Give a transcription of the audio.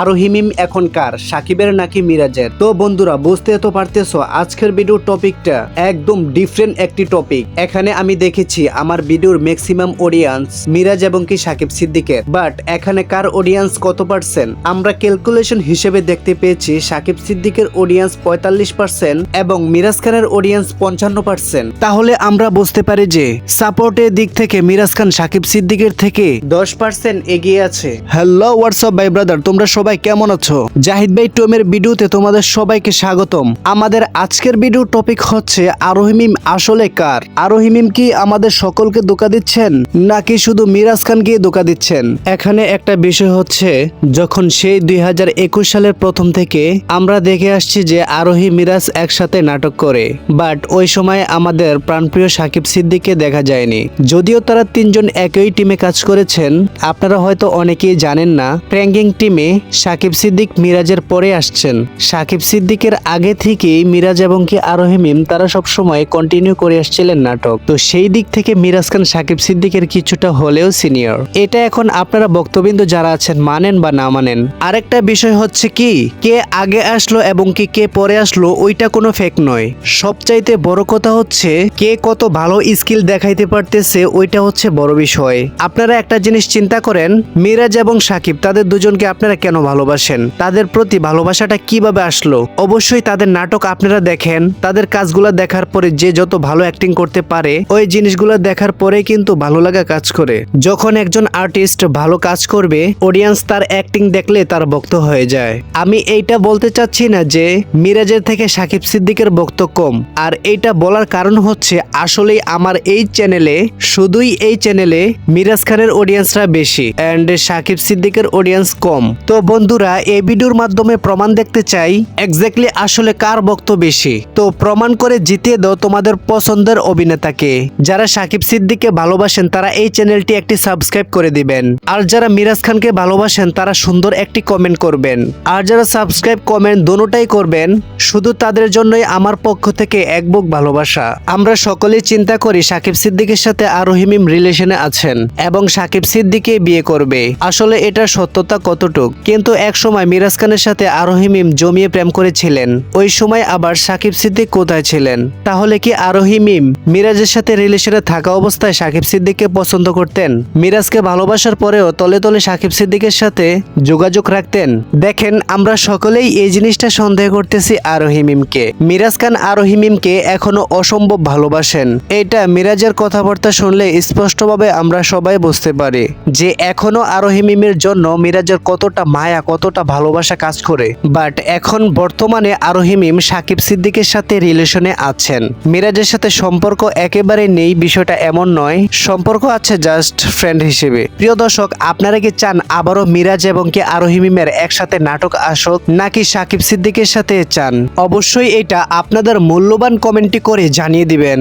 আরোহিমিম এখন কার? সাকিবের নাকি মিরাজের? তো বন্ধুরা, বুঝতে তো পারতেছো, আজকের ভিডিওর টপিকটা একদম ডিফারেন্ট একটি টপিক এখানে আমি দেখেছি আমার ভিডিওর ম্যাক্সিমাম অডিয়েন্স মিরাজ এবং কি সাকিব সিদ্দিকের। বাট এখানে কার অডিয়েন্স কত পার্সেন্ট আমরা ক্যালকুলেশন হিসেবে দেখতে পেয়েছি সাকিব সিদ্দিকের অডিয়েন্স পঁয়তাল্লিশ পার্সেন্ট এবং মিরাজ খানের অডিয়েন্স পঞ্চান্ন পার্সেন্ট তাহলে আমরা বুঝতে পারি যে সাপোর্টের দিক থেকে মিরাজ খান সাকিব সিদ্দিকের থেকে দশ পার্সেন্ট এগিয়ে আছে। হ্যালো হোয়াটসঅ্যাপ ভাই ব্রাদার তোমরা সবাই কেমন আছো? জাহিদ ভাই টোমের ভিডিওতে তোমাদের সবাইকে স্বাগতম। আমাদের আজকের ভিডিও টপিক হচ্ছে আরোহিমিম আসলে কার? আরোহিমিম কি আমাদের সকলকে ধোকা দিচ্ছেন, নাকি শুধু মিরাজ খানকে ধোকা দিচ্ছেন? এখানে একটা বিষয় হচ্ছে, যখন সেই দু হাজার একুশ সালের প্রথম থেকে আমরা দেখে আসছি যে আরোহী, মিরাজ একসাথে নাটক করে। বাট ওই সময় আমাদের প্রাণপ্রিয় সাকিব সিদ্দিককে দেখা যায়নি। যদিও তারা তিনজন একই টিমে কাজ করেছেন, আপনারা হয়তো অনেকেই জানেন না প্র্যাঙ্কিং টিমে সাকিব সিদ্দিক মিরাজের পরে আসছেন। সাকিব সিদ্দিকের আগে থেকেই মিরাজ এবং কি আরোহী মিম তারা সবসময় কন্টিনিউ করে আসছিলেন নাটক। তো সেই দিক থেকে মিরাজ খান সাকিব সিদ্দিকের কিছুটা হলেও সিনিয়র এটা এখন আপনারা বক্তবিন্দু যারা আছেন মানেন বা না মানেন। আরেকটা বিষয় হচ্ছে কি, কে আগে আসলো এবং কি কে পরে আসলো ওইটা কোনো ফেক নয়। সবচাইতে বড় কথা হচ্ছে, কে কত ভালো স্কিল দেখাইতে পারতেছে ওইটা হচ্ছে বড় বিষয়। আপনারা একটা জিনিস চিন্তা করেন, মিরাজ এবং সাকিব তাদের দুজনকে আপনারা কেন ভালোবাসেন? তাদের প্রতি ভালোবাসাটা কীভাবে আসলো? অবশ্যই তাদের নাটক আপনারা দেখেন। তাদের কাজগুলো দেখার পরে যে যত ভালো অ্যাক্টিং করতে পারে, ওই জিনিসগুলো দেখার পরে কিন্তু ভালো লাগা কাজ করে। যখন একজন আর্টিস্ট ভালো কাজ করবে অডিয়েন্স তার অ্যাক্টিং দেখলে তার বক্ত হয়ে যায়। আমি এইটা বলতে চাচ্ছি না যে, মিরাজের থেকে সাকিব সিদ্দিকের বক্ত কম। আর এইটা বলার কারণ হচ্ছে, আসলেই আমার এই চ্যানেলে শুধুই এই চ্যানেলে মিরাজ খানের অডিয়েন্সরা বেশি। অ্যান্ড সাকিব সিদ্দিকের অডিয়েন্স কম। তো বন্ধুরা এই ভিডিওর মাধ্যমে প্রমাণ দেখতে চাই এক্স্যাক্টলি আসলে কার বক্ত বেশি। তো প্রমাণ করে জিতিয়ে দাও তোমাদের পছন্দের অভিনেতাকে। যারা সাকিব সিদ্দিককে ভালোবাসেন, তারা এই চ্যানেলটি একটি সাবস্ক্রাইব করে দিবেন। আর যারা মিরাজ খানকে ভালোবাসেন, তারা সুন্দর একটি কমেন্ট করবেন। আর যারা সাবস্ক্রাইব কমেন্ট দোনোটাই করবেন, শুধু তাদের জন্যই আমার পক্ষ থেকে এক বুক ভালোবাসা। আমরা সকলেই চিন্তা করি সাকিব সিদ্দিকের সাথে আরোহিমিম রিলেশনে আছেন, এবং সাকিব সিদ্দিকে বিয়ে করবে। আসলে এটার সত্যতা কতটুক? কিন্তু এক সময় মিরাজ খানের সাথে আরোহিমিম জমিয়ে প্রেম করেছিলেন। ওই সময় আবার সাকিব সিদ্দিক কোথায় ছিলেন? তাহলে কি আরোহী মিম মিরাজের সাথে রিলেশনে থাকা অবস্থায় সাকিব সিদ্দিককে পছন্দ করতেন? মিরাজকে ভালোবাসার পরেও তলে তলে সাকিব সিদ্দিকের সাথে যোগাযোগ রাখতেন? দেখেন, আমরা সকলেই এই জিনিসটা সন্দেহ করতেছি আরোহিমিমকে মিরাজ খান আরোহিমিমকে এখনও অসম্ভব ভালোবাসেন। এটা মিরাজের কথাবার্তা শুনলে স্পষ্টভাবে আমরা সবাই বুঝতে পারি যে এখনও আরোহী মিমের জন্য মিরাজের কতটা মায়া কতটা ভালোবাসা কাজ করে। বাট এখন বর্তমানে আরোহিমিম সাকিব সিদ্দিকের সাথে রিলেশনে আছেন। মিরাজের সাথে সম্পর্ক একেবারে নেই, বিষয়টা এমন নয়। সম্পর্ক আছে জাস্ট ফ্রেন্ড হিসেবে। প্রিয় দর্শক, আপনারা কি চান আবারও মিরাজ এবং কি আরোহিমিমের একসাথে নাটক আসুক, নাকি সাকিব সিদ্দিকের সাথে চান? অবশ্যই এটা আপনাদের মূল্যবান কমেন্টটি করে জানিয়ে দিবেন।